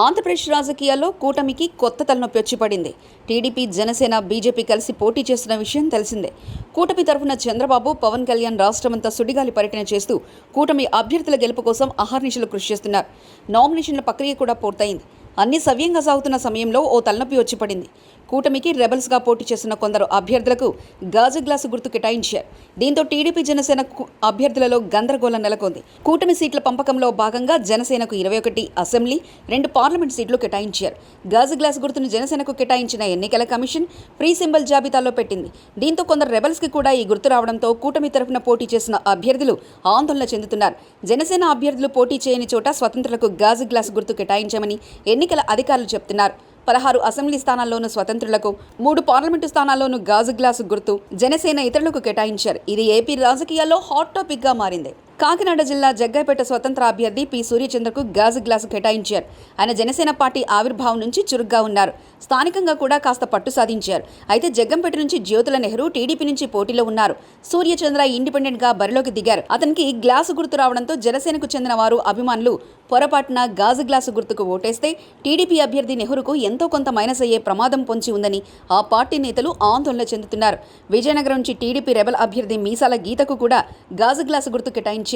ఆంధ్రప్రదేశ్ రాజకీయాల్లో కూటమికి కొత్త తలనొప్పి వచ్చి పడింది. టీడీపీ జనసేన బీజేపీ కలిసి పోటీ చేస్తున్న విషయం తెలిసిందే. కూటమి తరఫున చంద్రబాబు పవన్ కళ్యాణ్ రాష్ట్రమంతా సుడిగాలి పర్యటన చేస్తూ కూటమి అభ్యర్థుల గెలుపు కోసం అహర్నిశలు కృషి చేస్తున్నారు. నామినేషన్ల ప్రక్రియ కూడా పూర్తయింది. అన్ని సవ్యంగా సాగుతున్న సమయంలో ఓ తలనొప్పి వచ్చి పడింది. కూటమికి రెబల్స్గా పోటీ చేస్తున్న కొందరు అభ్యర్థులకు గాజు గ్లాసు గుర్తు కేటాయించారు. దీంతో టీడీపీ జనసేన కు- అభ్యర్థులలో గందరగోళం నెలకొంది. కూటమి సీట్ల పంపకంలో భాగంగా జనసేనకు ఇరవై ఒకటి అసెంబ్లీ రెండు పార్లమెంట్ సీట్లు కేటాయించారు. గాజు గ్లాసు గుర్తును జనసేనకు కేటాయించిన ఎన్నికల కమిషన్ ప్రీ సింబల్ జాబితాలో పెట్టింది. దీంతో కొందరు రెబల్స్కి కూడా ఈ గుర్తు రావడంతో కూటమి తరఫున పోటీ చేసిన అభ్యర్థులు ఆందోళన చెందుతున్నారు. జనసేన అభ్యర్థులు పోటీ చేయని చోట స్వతంత్రులకు గాజు గ్లాసు గుర్తు కేటాయించామని ఎన్నికల అధికారులు చెప్తున్నారు. పదహారు అసెంబ్లీ స్థానాల్లోనూ స్వతంత్రులకు మూడు పార్లమెంటు స్థానాల్లోనూ గాజు గ్లాసు గుర్తు జనసేన ఇతరులకు కేటాయించారు. ఇది ఏపీ రాజకీయాల్లో హాట్ టాపిక్గా మారింది. కాకినాడ జిల్లా జగ్గైపేట స్వతంత్ర అభ్యర్థి పి. సూర్యచంద్రకు గాజు గ్లాసు కేటాయించారు. ఆయన జనసేన పార్టీ ఆవిర్భావం నుంచి చురుగ్గా ఉన్నారు. స్థానికంగా కూడా కాస్త పట్టు సాధించారు. అయితే జగ్గంపేట నుంచి జ్యోతుల నెహ్రూ టీడీపీ నుంచి పోటీలో ఉన్నారు. సూర్యచంద్ర ఇండిపెండెంట్గా బరిలోకి దిగారు. అతనికి గ్లాసు గుర్తు రావడంతో జనసేనకు చెందిన వారు అభిమానులు పొరపాటున గాజు గ్లాసు గుర్తుకు ఓటేస్తే టీడీపీ అభ్యర్థి నెహ్రూకు ఎంతో కొంత మైనస్ అయ్యే ప్రమాదం పొంచి ఉందని ఆ పార్టీ నేతలు ఆందోళన చెందుతున్నారు. విజయనగరం నుంచి టీడీపీ రెబల్ అభ్యర్థి మీసాల గీతకు కూడా గాజు గ్లాసు గుర్తు కేటాయించారు.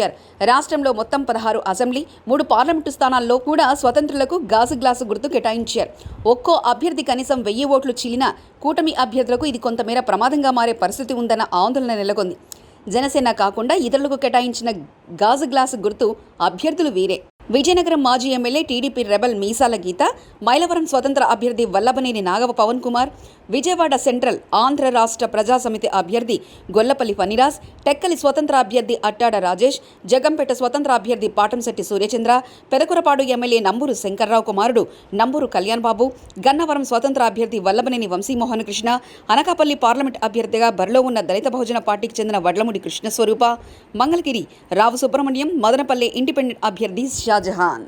రాష్ట్రంలో మొత్తం పదహారు అసెంబ్లీ మూడు పార్లమెంటు స్థానాల్లో కూడా స్వతంత్రులకు గాజు గ్లాసు గుర్తు కేటాయించారు. ఒక్కో అభ్యర్థి కనీసం వెయ్యి ఓట్లు చీలినా కూటమి అభ్యర్థులకు ఇది కొంతమేర ప్రమాదంగా మారే పరిస్థితి ఉందన్న ఆందోళన నెలకొంది. జనసేన కాకుండా ఇతరులకు కేటాయించిన గాజు గ్లాసు గుర్తు అభ్యర్థులు వీరే. విజయనగరం మాజీ MLA TDP rebel Meesala Geetha Mylavaram స్వతంత్ర అభ్యర్థి వల్లభనేని నాగవ పవన్ కుమార్ విజయవాడ సెంట్రల్ ఆంధ్ర రాష్ట్ర ప్రజాసమితి అభ్యర్థి గొల్లపల్లి ఫణిరాజ్ టెక్కలి స్వతంత్ర అభ్యర్థి అట్టాడ రాజేష్ జగంపేట స్వతంత్ర అభ్యర్థి పాటంశెట్టి సూర్యచంద్ర పెదకురపాడు ఎమ్మెల్యే నంబూరు శంకర్రావు కుమారుడు నంబూరు కళ్యాణ్ బాబు గన్నవరం స్వతంత్ర అభ్యర్థి వల్లభనేని వంశీమోహన్ కృష్ణ అనకాపల్లి పార్లమెంట్ అభ్యర్థిగా బరిలో ఉన్న దళిత బహుజన పార్టీకి చెందిన వడ్లముడి కృష్ణస్వరూప మంగళగిరి రావు సుబ్రహ్మణ్యం మదనపల్లె ఇండిపెండెంట్ అభ్యర్థి শাহজাহান